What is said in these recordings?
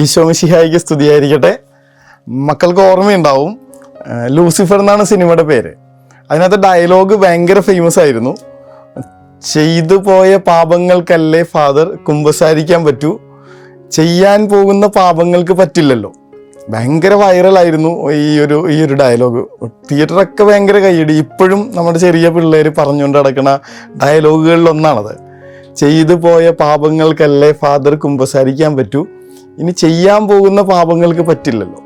ഈശോമിഷിഹായിക്ക് സ്തുതിയായിരിക്കട്ടെ. മക്കൾക്ക് ഓർമ്മയുണ്ടാവും ലൂസിഫർ എന്നാണ് സിനിമയുടെ പേര്. അതിനകത്ത് ഡയലോഗ് ഭയങ്കര ഫേമസ് ആയിരുന്നു. ചെയ്തു പോയ പാപങ്ങൾക്കല്ലേ ഫാദർ കുമ്പസാരിക്കാൻ പറ്റൂ? ചെയ്യാൻ പോകുന്ന പാപങ്ങൾക്ക് പറ്റില്ലല്ലോ. ഭയങ്കര വൈറലായിരുന്നു ഈ ഒരു ഈ ഒരു ഡയലോഗ്. തിയേറ്ററൊക്കെ ഭയങ്കര കൈയടി ഇപ്പോഴും നമ്മുടെ ചെറിയ പിള്ളേർ പറഞ്ഞുകൊണ്ട് നടക്കുന്ന ഡയലോഗുകളിലൊന്നാണത് ചെയ്തു പോയ പാപങ്ങൾക്കല്ലേ ഫാദർ കുമ്പസാരിക്കാൻ പറ്റൂ? ഇനി ചെയ്യാൻ പോകുന്ന പാപങ്ങൾക്ക് പറ്റില്ലല്ലോ.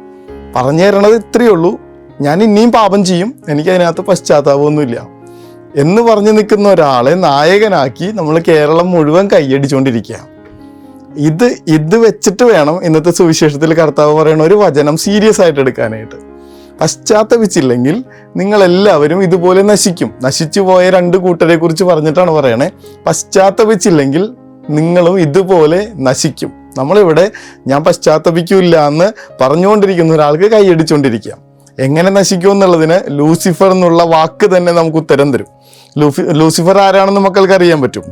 പറഞ്ഞു തരണത് ഇത്രയേ ഉള്ളൂ. ഞാൻ ഇനിയും പാപം ചെയ്യും. എനിക്ക് അതിനകത്ത് പശ്ചാത്താപമൊന്നുമില്ല. എന്ന് പറഞ്ഞു നിൽക്കുന്ന ഒരാളെ നായകനാക്കി നമ്മൾ കേരളം മുഴുവൻ കൈയടിച്ചുകൊണ്ടിരിക്കുക. ഇത് ഇത് വെച്ചിട്ട് വേണം ഇന്നത്തെ സുവിശേഷത്തിൽ കർത്താവ് പറയുന്ന ഒരു വചനം സീരിയസ് ആയിട്ട് എടുക്കാനായിട്ട്. പശ്ചാത്തപിച്ചില്ലെങ്കിൽ നിങ്ങളെല്ലാവരും ഇതുപോലെ നശിക്കും. നശിച്ചു പോയ രണ്ട് കൂട്ടരെ കുറിച്ച് പറഞ്ഞിട്ടാണ് പറയണേ. പശ്ചാത്തപിച്ചില്ലെങ്കിൽ നിങ്ങളും ഇതുപോലെ നശിക്കും. നമ്മളിവിടെ ഞാൻ പശ്ചാത്തപിക്കില്ല എന്ന് പറഞ്ഞുകൊണ്ടിരിക്കുന്ന ഒരാൾക്ക് കൈയടിച്ചുകൊണ്ടിരിക്കുക എങ്ങനെ നശിക്കും എന്നുള്ളതിന് ലൂസിഫർ എന്നുള്ള വാക്ക് തന്നെ നമുക്ക് ഉത്തരം തരും. ലൂസിഫർ ആരാണെന്ന് മക്കൾക്ക് അറിയാൻ പറ്റും.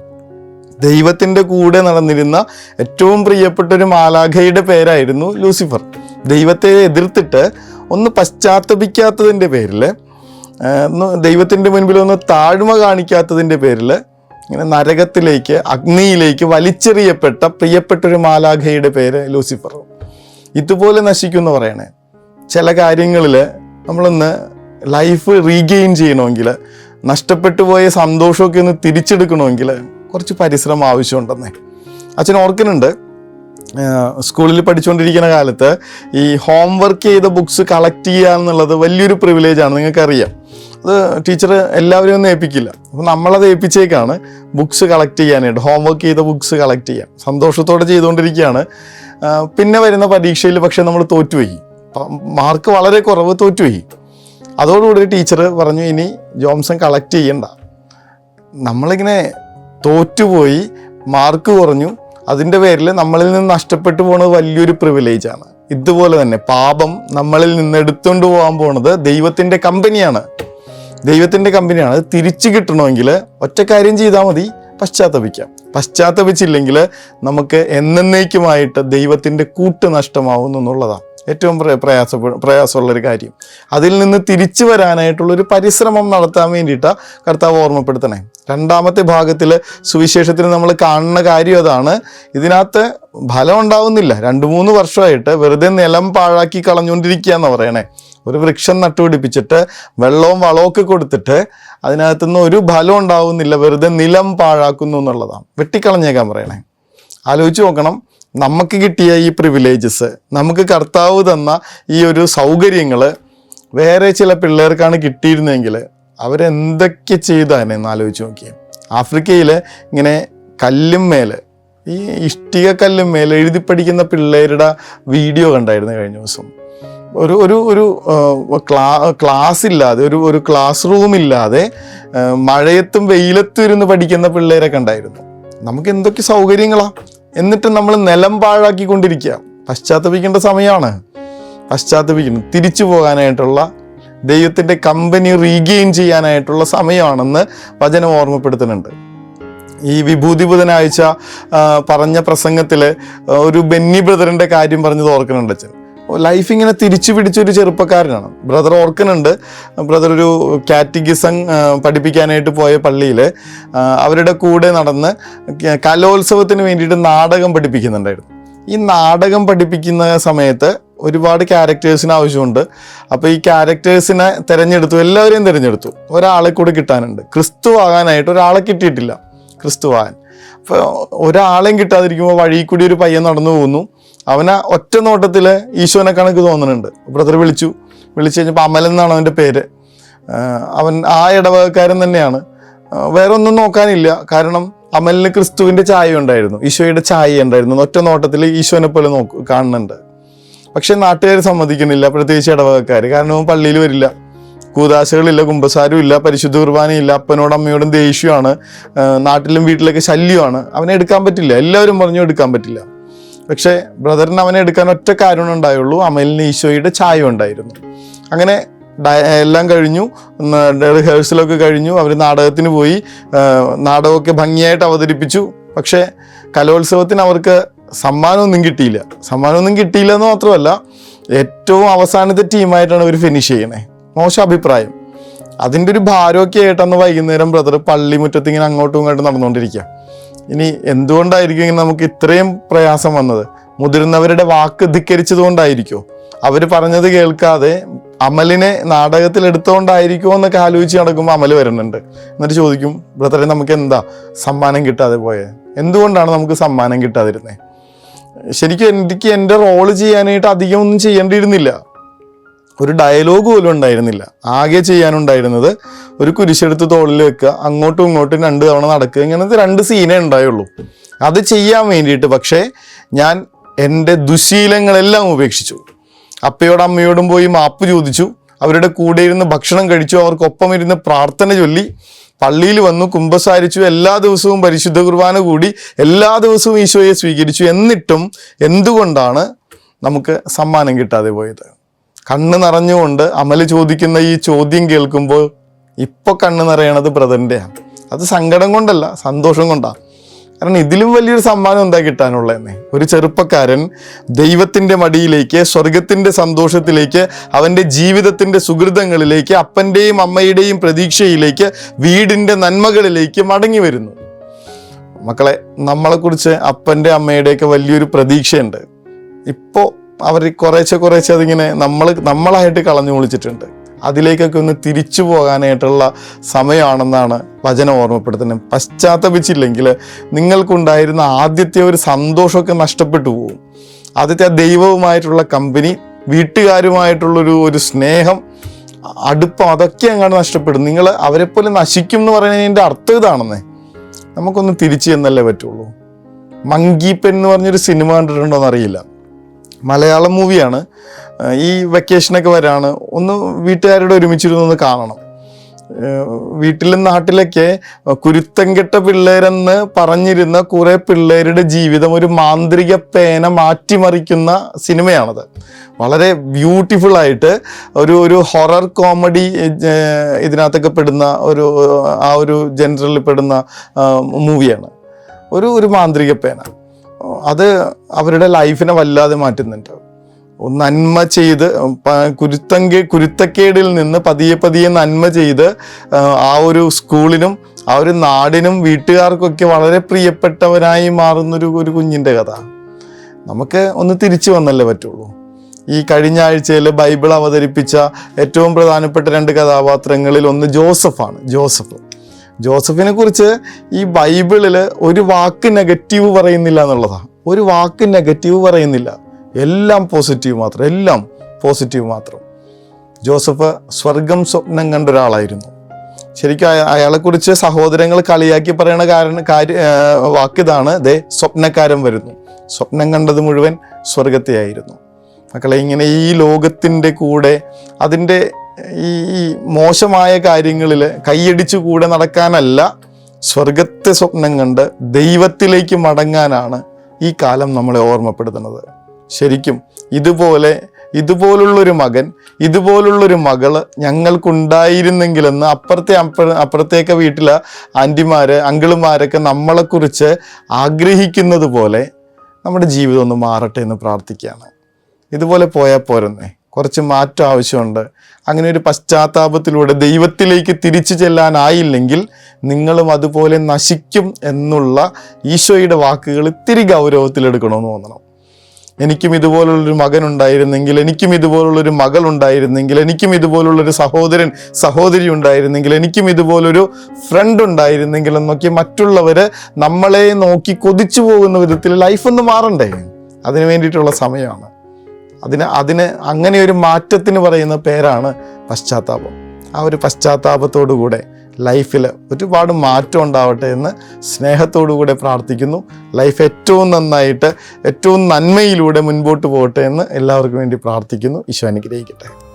ദൈവത്തിന്റെ കൂടെ നടന്നിരുന്ന ഏറ്റവും പ്രിയപ്പെട്ട ഒരു മാലാഖയുടെ പേരായിരുന്നു ലൂസിഫർ. ദൈവത്തെ എതിർത്തിട്ട് ഒന്ന് പശ്ചാത്തപിക്കാത്തതിന്റെ പേരിൽ ദൈവത്തിന്റെ മുൻപിൽ ഒന്ന് താഴ്മ കാണിക്കാത്തതിന്റെ പേരിൽ ഇങ്ങനെ നരകത്തിലേക്ക് അഗ്നിയിലേക്ക് വലിച്ചെറിയപ്പെട്ട പ്രിയപ്പെട്ട ഒരു മാലാഖയുടെ പേര് ലൂസിഫർ. ഇതുപോലെ നശിക്കും എന്ന് പറയണേ. ചില കാര്യങ്ങളിൽ നമ്മളൊന്ന് ലൈഫ് റീഗെയിൻ ചെയ്യണമെങ്കിൽ നഷ്ടപ്പെട്ടു പോയ സന്തോഷമൊക്കെ ഒന്ന് തിരിച്ചെടുക്കണമെങ്കിൽ കുറച്ച് പരിശ്രമം ആവശ്യമുണ്ടെന്നേ. അച്ഛൻ ഓർക്കുന്നുണ്ട് സ്കൂളിൽ പഠിച്ചുകൊണ്ടിരിക്കുന്ന കാലത്ത് ഈ ഹോംവർക്ക് ചെയ്ത ബുക്സ് കളക്ട് ചെയ്യുക എന്നുള്ളത് വലിയൊരു പ്രിവിലേജാണ് നിങ്ങൾക്കറിയാം. അത് ടീച്ചർ എല്ലാവരും ഒന്നും ഏൽപ്പിക്കില്ല. അപ്പോൾ നമ്മളത് ഏൽപ്പിച്ചേക്കാണ് ബുക്സ് കളക്ട് ചെയ്യാനായിട്ട് ഹോംവർക്ക് ചെയ്ത ബുക്സ് കളക്ട് ചെയ്യാൻ. സന്തോഷത്തോടെ ചെയ്തുകൊണ്ടിരിക്കുകയാണ്. പിന്നെ വരുന്ന പരീക്ഷയിൽ പക്ഷേ നമ്മൾ തോറ്റുപോയി. മാർക്ക് വളരെ കുറവ് തോറ്റുപോയി. അതോടുകൂടി ടീച്ചർ പറഞ്ഞു ഇനി ജോംസൺ കളക്ട് ചെയ്യണ്ട. നമ്മളിങ്ങനെ തോറ്റുപോയി മാർക്ക് കുറഞ്ഞു. അതിന്റെ പേരിൽ നമ്മളിൽ നിന്ന് നഷ്ടപ്പെട്ടു പോകുന്നത് വലിയൊരു പ്രിവിലേജാണ് ഇതുപോലെ തന്നെ പാപം നമ്മളിൽ നിന്ന് എടുത്തുകൊണ്ട് പോകാൻ പോണത് ദൈവത്തിന്റെ കമ്പനിയാണ്. ദൈവത്തിന്റെ കമ്പനിയാണ്. തിരിച്ചു കിട്ടണമെങ്കിൽ ഒറ്റ കാര്യം ചെയ്താൽ മതി പശ്ചാത്തപിക്കാം. പശ്ചാത്തപിച്ചില്ലെങ്കിൽ നമുക്ക് എന്നേക്കുമായിട്ട് ദൈവത്തിന്റെ കൂട്ട് നഷ്ടമാവുന്നു എന്നുള്ളതാണ്. ഏറ്റവും പ്ര- പ്രയാസ പ്രയാസമുള്ളൊരു കാര്യം. അതിൽ നിന്ന് തിരിച്ചു വരാനായിട്ടുള്ളൊരു പരിശ്രമം നടത്താൻ വേണ്ടിയിട്ടാണ് കർത്താവ് ഓർമ്മപ്പെടുത്തണേ. രണ്ടാമത്തെ ഭാഗത്തിൽ സുവിശേഷത്തിൽ നമ്മൾ കാണുന്ന കാര്യം അതാണ്. ഇതിനകത്ത് ഫലം ഉണ്ടാവുന്നില്ല. രണ്ട് മൂന്ന് വർഷമായിട്ട് വെറുതെ നിലം പാഴാക്കി കളഞ്ഞുകൊണ്ടിരിക്കുക എന്ന് പറയണേ. ഒരു വൃക്ഷം നട്ടുപിടിപ്പിച്ചിട്ട് വെള്ളവും വളമൊക്കെ കൊടുത്തിട്ട് അതിനകത്തുനിന്ന് ഒരു ഫലം ഉണ്ടാവുന്നില്ല. വെറുതെ നിലം പാഴാക്കുന്നു എന്നുള്ളതാണ്. വെട്ടിക്കളഞ്ഞേക്കാൻ പറയണേ. ആലോചിച്ച് നോക്കണം. നമുക്ക് കിട്ടിയ ഈ പ്രിവിലേജസ് നമുക്ക് കർത്താവ് തന്ന ഈ ഒരു സൗകര്യങ്ങൾ വേറെ ചില പിള്ളേർക്കാണ് കിട്ടിയിരുന്നെങ്കിൽ അവരെന്തൊക്കെ ചെയ്താനെ എന്ന് ആലോചിച്ച് നോക്കിയേ. ആഫ്രിക്കയിൽ ഇങ്ങനെ കല്ലും മേലെ ഈ ഇഷ്ടിക കല്ലും മേലെ എഴുതി പഠിക്കുന്ന പിള്ളേരുടെ വീഡിയോ കണ്ടായിരുന്നു കഴിഞ്ഞ ദിവസം. ഒരു ഒരു ഒരു ക്ലാ ക്ലാസ് ഇല്ലാതെ ഒരു ഒരു ക്ലാസ് റൂം ഇല്ലാതെ മഴയത്തും വെയിലത്തും ഇരുന്ന് പഠിക്കുന്ന പിള്ളേരൊക്കെ ഉണ്ടായിരുന്നു നമുക്ക് എന്തൊക്കെ സൗകര്യങ്ങളാ? എന്നിട്ട് നമ്മൾ നിലം പാഴാക്കിക്കൊണ്ടിരിക്കുക. പശ്ചാത്തപിക്കേണ്ട സമയമാണ്. പശ്ചാത്തപിക്കുന്നു. തിരിച്ചു പോകാനായിട്ടുള്ള ദൈവത്തിന്റെ കമ്പനി റീഗെയിൻ ചെയ്യാനായിട്ടുള്ള സമയമാണെന്ന് വചനം ഓർമ്മപ്പെടുത്തുന്നുണ്ട്. ഈ വിഭൂതി ബുധനാഴ്ച പറഞ്ഞ പ്രസംഗത്തിൽ ഒരു ബെന്നി ബ്രദറിന്റെ കാര്യം പറഞ്ഞത് ഓർക്കുന്നുണ്ട് അച്ഛൻ. ലൈഫ് ഇങ്ങനെ തിരിച്ചു പിടിച്ചൊരു ചെറുപ്പക്കാരനാണ്. ബ്രദർ ഓർക്കുന്നുണ്ട് ബ്രദർ ഒരു കാറ്റിഗിസം പഠിപ്പിക്കാനായിട്ട് പോയ പള്ളിയിൽ അവരുടെ കൂടെ നടന്ന് കലോത്സവത്തിന് വേണ്ടിയിട്ട് നാടകം പഠിപ്പിക്കുന്നുണ്ടായിരുന്നു. ഈ നാടകം പഠിപ്പിക്കുന്ന സമയത്ത് ഒരുപാട് ക്യാരക്ടേഴ്സിന് ആവശ്യമുണ്ട്. അപ്പോൾ ഈ ക്യാരക്ടേഴ്സിനെ തിരഞ്ഞെടുത്തു എല്ലാവരെയും തിരഞ്ഞെടുത്തു. ഒരാളെ കൂടെ കിട്ടാനുണ്ട്. ക്രിസ്തു ആകാനായിട്ട് ഒരാളെ കിട്ടിയിട്ടില്ല. ക്രിസ്തു ആകാൻ. അപ്പോൾ ഒരാളെയും കിട്ടാതിരിക്കുമ്പോൾ വഴി കൂടി ഒരു പയ്യൻ നടന്നു പോകുന്നു. അവനെ ഒറ്റ നോട്ടത്തിൽ ഈശോനെ കണക്ക് തോന്നുന്നുണ്ട്. ബ്രദർ വിളിച്ചു. വിളിച്ചു കഴിഞ്ഞപ്പോൾ അമൽ എന്നാണ് അവന്റെ പേര്. അവൻ ആ ഇടവകക്കാരൻ തന്നെയാണ്. വേറെ ഒന്നും നോക്കാനില്ല. കാരണം അമലിന് ക്രിസ്തുവിന്റെ ചായ ഉണ്ടായിരുന്നു. ഈശോയുടെ ചായ ഉണ്ടായിരുന്നു. ഒറ്റ നോട്ടത്തിൽ ഈശോനെ പോലെ നോക്ക് കാണുന്നുണ്ട്. പക്ഷെ നാട്ടുകാർ സമ്മതിക്കുന്നില്ല. പ്രത്യേകിച്ച് ഇടവകക്കാർ കാരണം പള്ളിയിൽ വരില്ല. കൂതാശകളില്ല കുമ്പസാരും ഇല്ല പരിശുദ്ധ കുർബാനയില്ല അപ്പനോടും അമ്മയോടും ദേഷ്യമാണ് നാട്ടിലും വീട്ടിലൊക്കെ ശല്യമാണ് അവനെ എടുക്കാൻ പറ്റില്ല. എല്ലാവരും പറഞ്ഞു എടുക്കാൻ പറ്റില്ല. പക്ഷേ ബ്രദറിന് അവനെ എടുക്കാൻ ഒറ്റ കാരണം ഉണ്ടായുള്ളൂ. അമലിന് ഈശോയുടെ ചായ ഉണ്ടായിരുന്നു. അങ്ങനെ എല്ലാം കഴിഞ്ഞു. റിഹേഴ്സലൊക്കെ കഴിഞ്ഞു. അവർ നാടകത്തിന് പോയി. നാടകമൊക്കെ ഭംഗിയായിട്ട് അവതരിപ്പിച്ചു. പക്ഷേ കലോത്സവത്തിന് അവർക്ക് സമ്മാനമൊന്നും കിട്ടിയില്ല. സമ്മാനമൊന്നും കിട്ടിയില്ല എന്ന് മാത്രമല്ല ഏറ്റവും അവസാനത്തെ ടീമായിട്ടാണ് ഇവർ ഫിനിഷ് ചെയ്യണേ. മോശം അഭിപ്രായം. അതിന്റെ ഒരു ഭാരമൊക്കെ ആയിട്ടന്ന് വൈകുന്നേരം ബ്രദർ പള്ളിമുറ്റത്ത് ഇങ്ങനെ അങ്ങോട്ടും ഇങ്ങോട്ടും നടന്നുകൊണ്ടിരിക്കുക. ഇനി എന്തുകൊണ്ടായിരിക്കും ഇങ്ങനെ നമുക്ക് ഇത്രയും പ്രയാസം വന്നത്? മുതിർന്നവരുടെ വാക്ക് ധിക്കരിച്ചത് കൊണ്ടായിരിക്കുമോ അവർ പറഞ്ഞത് കേൾക്കാതെ അമലിനെ നാടകത്തിൽ എടുത്തുകൊണ്ടായിരിക്കുമോ എന്നൊക്കെ ആലോചിച്ച് നടക്കുമ്പോൾ അമൽ വരുന്നുണ്ട്. എന്നിട്ട് ചോദിക്കും ബ്രദറെ നമുക്ക് എന്താ സമ്മാനം കിട്ടാതെ പോയത് എന്തുകൊണ്ടാണ് നമുക്ക് സമ്മാനം കിട്ടാതിരുന്നത് ശരിക്കും എനിക്ക് എന്റെ റോൾ ചെയ്യാനായിട്ട് അധികമൊന്നും ചെയ്യേണ്ടിയിരുന്നില്ല. ഒരു ഡയലോഗ് പോലും ഉണ്ടായിരുന്നില്ല. ആകെ ചെയ്യാനുണ്ടായിരുന്നത് ഒരു കുരിശെടുത്ത് തോളിൽ വെക്കുക അങ്ങോട്ടും ഇങ്ങോട്ടും രണ്ട് തവണ നടക്കുക ഇങ്ങനത്തെ രണ്ട് സീനേ ഉണ്ടായുള്ളൂ. അത് ചെയ്യാൻ വേണ്ടിയിട്ട് പക്ഷേ ഞാൻ എന്റെ ദുശീലങ്ങളെല്ലാം ഉപേക്ഷിച്ചു. അപ്പയോടും അമ്മയോടും പോയി മാപ്പ് ചോദിച്ചു. അവരുടെ കൂടെ ഇരുന്ന് ഭക്ഷണം കഴിച്ചു അവർക്കൊപ്പം ഇരുന്ന് പ്രാർത്ഥന ചൊല്ലി. പള്ളിയിൽ വന്നു കുംഭസാരിച്ചു എല്ലാ ദിവസവും പരിശുദ്ധ കുർബാന കൂടി എല്ലാ ദിവസവും ഈശോയെ സ്വീകരിച്ചു. എന്നിട്ടും എന്തുകൊണ്ടാണ് നമുക്ക് സമ്മാനം കിട്ടാതെ പോയത്? കണ്ണ് നിറഞ്ഞുകൊണ്ട് അമൽ ചോദിക്കുന്ന ഈ ചോദ്യം കേൾക്കുമ്പോൾ ഇപ്പോൾ കണ്ണ് നിറയണത് ബ്രദറിന്റെയാണ് അത് സങ്കടം കൊണ്ടല്ല സന്തോഷം കൊണ്ടാണ് കാരണം ഇതിലും വലിയൊരു സമ്മാനം എന്താ കിട്ടാനുള്ളതെന്നേ? ഒരു ചെറുപ്പക്കാരൻ ദൈവത്തിന്റെ മടിയിലേക്ക് സ്വർഗത്തിന്റെ സന്തോഷത്തിലേക്ക് അവന്റെ ജീവിതത്തിന്റെ സുഹൃതങ്ങളിലേക്ക് അപ്പന്റെയും അമ്മയുടെയും പ്രതീക്ഷയിലേക്ക് വീടിന്റെ നന്മകളിലേക്ക് മടങ്ങി വരുന്നു. മക്കളെ നമ്മളെക്കുറിച്ച് അപ്പന്റെ അമ്മയുടെയൊക്കെ വലിയൊരു പ്രതീക്ഷയുണ്ട്. ഇപ്പോൾ അവർ കുറേശ്ശെ കുറേശ്ശെ അതിങ്ങനെ നമ്മൾ നമ്മളായിട്ട് കളഞ്ഞു കുളിച്ചിട്ടുണ്ട്. അതിലേക്കൊക്കെ ഒന്ന് തിരിച്ചു പോകാനായിട്ടുള്ള സമയമാണെന്നാണ് വചനം ഓർമ്മപ്പെടുത്തുന്നത്. പശ്ചാത്തപിച്ചില്ലെങ്കിൽ നിങ്ങൾക്കുണ്ടായിരുന്ന ആദ്യത്തെ ഒരു സന്തോഷമൊക്കെ നഷ്ടപ്പെട്ടു പോകും ആദ്യത്തെ ആ ദൈവവുമായിട്ടുള്ള കമ്പനി വീട്ടുകാരുമായിട്ടുള്ളൊരു ഒരു സ്നേഹം അടുപ്പം അതൊക്കെ അങ്ങോട്ട് നഷ്ടപ്പെടും. നിങ്ങൾ അവരെപ്പോലെ നശിക്കും എന്ന് പറയുന്നതിന്റെ അർത്ഥം ഇതാണെന്നേ. നമുക്കൊന്ന് തിരിച്ചു എന്നല്ലേ പറ്റുള്ളൂ. മങ്കീപ്പൻ പെൻ എന്ന് പറഞ്ഞൊരു സിനിമ കണ്ടിട്ടുണ്ടോ എന്നറിയില്ല മലയാളം മൂവിയാണ്. ഈ വെക്കേഷനൊക്കെ വരാണ്. ഒന്ന് വീട്ടുകാരോട് ഒരുമിച്ചിരുന്ന് ഒന്ന് കാണണം വീട്ടിലും നാട്ടിലൊക്കെ കുരുത്തംകെട്ട പിള്ളേരെന്ന് പറഞ്ഞിരുന്ന കുറെ പിള്ളേരുടെ ജീവിതം ഒരു മാന്ത്രിക പേന മാറ്റിമറിക്കുന്ന സിനിമയാണത്. വളരെ ബ്യൂട്ടിഫുൾ ആയിട്ട് ഒരു ഒരു ഹൊറർ കോമഡി ഇതിനകത്തൊക്കെ പെടുന്ന ഒരു ആ ഒരു ജനറലിൽ പെടുന്ന മൂവിയാണ് ഒരു ഒരു മാന്ത്രിക പേന. അത് അവരുടെ ലൈഫിനെ വല്ലാതെ മാറ്റുന്നുണ്ട്. നന്മ ചെയ്ത് കുരുത്തങ്കെ കുരുത്തക്കേടിൽ നിന്ന് പതിയെ പതിയെ നന്മ ചെയ്ത് ആ ഒരു സ്കൂളിനും ആ ഒരു നാടിനും വീട്ടുകാർക്കൊക്കെ വളരെ പ്രിയപ്പെട്ടവനായി മാറുന്നൊരു ഒരു കുഞ്ഞിന്റെ കഥ. നമുക്ക് ഒന്ന് തിരിച്ചു വന്നല്ലേ പറ്റുള്ളൂ. ഈ കഴിഞ്ഞ ആഴ്ചയിൽ ബൈബിൾ അവതരിപ്പിച്ച ഏറ്റവും പ്രധാനപ്പെട്ട രണ്ട് കഥാപാത്രങ്ങളിൽ ഒന്ന് ജോസഫാണ്. ജോസഫ്. ജോസഫിനെ കുറിച്ച് ഈ ബൈബിളിൽ ഒരു വാക്ക് നെഗറ്റീവ് പറയുന്നില്ല എന്നുള്ളതാണ് ഒരു വാക്ക് നെഗറ്റീവ് പറയുന്നില്ല. എല്ലാം പോസിറ്റീവ് മാത്രം എല്ലാം പോസിറ്റീവ് മാത്രം. ജോസഫ് സ്വർഗം സ്വപ്നം കണ്ട ഒരാളായിരുന്നു. ശരിക്കും അയ- അയാളെക്കുറിച്ച് സഹോദരങ്ങൾ കളിയാക്കി പറയണ കാരണം കാര്യ വാക്കിതാണ് ദേ സ്വപ്നക്കാരൻ വരുന്നു. സ്വപ്നം കണ്ടത് മുഴുവൻ സ്വർഗത്തെയായിരുന്നു. മക്കളെ ഇങ്ങനെ ഈ ലോകത്തിന്റെ കൂടെ അതിന്റെ ഈ മോശമായ കാര്യങ്ങളിൽ കൈയടിച്ചു കൂടെ നടക്കാനല്ല സ്വർഗത്തെ സ്വപ്നം കണ്ട് ദൈവത്തിലേക്ക് മടങ്ങാനാണ് ഈ കാലം നമ്മളെ ഓർമ്മപ്പെടുത്തുന്നത്. ശരിക്കും ഇതുപോലെ ഇതുപോലുള്ളൊരു മകൻ ഇതുപോലുള്ളൊരു മകൾ ഞങ്ങൾക്കുണ്ടായിരുന്നെങ്കിലെന്ന് അപ്പുറത്തെ അപ്പ- അപ്പുറത്തേക്ക് വീട്ടിലെ ആന്റിമാര് അങ്കിളുമാരൊക്കെ നമ്മളെക്കുറിച്ച് ആഗ്രഹിക്കുന്നത് പോലെ നമ്മുടെ ജീവിതം ഒന്ന് മാറട്ടെ എന്ന് പ്രാർത്ഥിക്കുകയാണ്. ഇതുപോലെ പോയാൽ പോരുന്നേ. കുറച്ച് മാറ്റം ആവശ്യമുണ്ട്. അങ്ങനെ ഒരു പശ്ചാത്താപത്തിലൂടെ ദൈവത്തിലേക്ക് തിരിച്ചു ചെല്ലാനായില്ലെങ്കിൽ നിങ്ങളും അതുപോലെ നശിക്കും എന്നുള്ള ഈശോയുടെ വാക്കുകൾ ഇത്തിരി ഗൗരവത്തിലെടുക്കണമെന്ന് തോന്നണം. എനിക്കും ഇതുപോലുള്ളൊരു മകൻ ഉണ്ടായിരുന്നെങ്കിൽ എനിക്കും ഇതുപോലുള്ളൊരു മകൾ ഉണ്ടായിരുന്നെങ്കിൽ എനിക്കും ഇതുപോലുള്ളൊരു സഹോദരൻ സഹോദരി ഉണ്ടായിരുന്നെങ്കിൽ എനിക്കും ഇതുപോലൊരു ഫ്രണ്ട് ഉണ്ടായിരുന്നെങ്കിൽ എന്നൊക്കെ മറ്റുള്ളവർ നമ്മളെ നോക്കി കൊതിച്ചു പോകുന്ന വിധത്തിൽ ലൈഫ് ഒന്ന് മാറണ്ടേ? അതിനു വേണ്ടിയിട്ടുള്ള സമയമാണ്. അതിന് അതിന് അങ്ങനെ ഒരു മാറ്റത്തിന് പറയുന്ന പേരാണ് പശ്ചാത്താപം. ആ ഒരു പശ്ചാത്താപത്തോടു കൂടെ ലൈഫിൽ ഒരുപാട് മാറ്റം ഉണ്ടാവട്ടെ എന്ന് സ്നേഹത്തോടു കൂടെ പ്രാർത്ഥിക്കുന്നു. ലൈഫ് ഏറ്റവും നന്നായിട്ട് ഏറ്റവും നന്മയിലൂടെ മുൻപോട്ട് പോകട്ടെ എന്ന് എല്ലാവർക്കും വേണ്ടി പ്രാർത്ഥിക്കുന്നു. ഈശോ അനുഗ്രഹിക്കട്ടെ.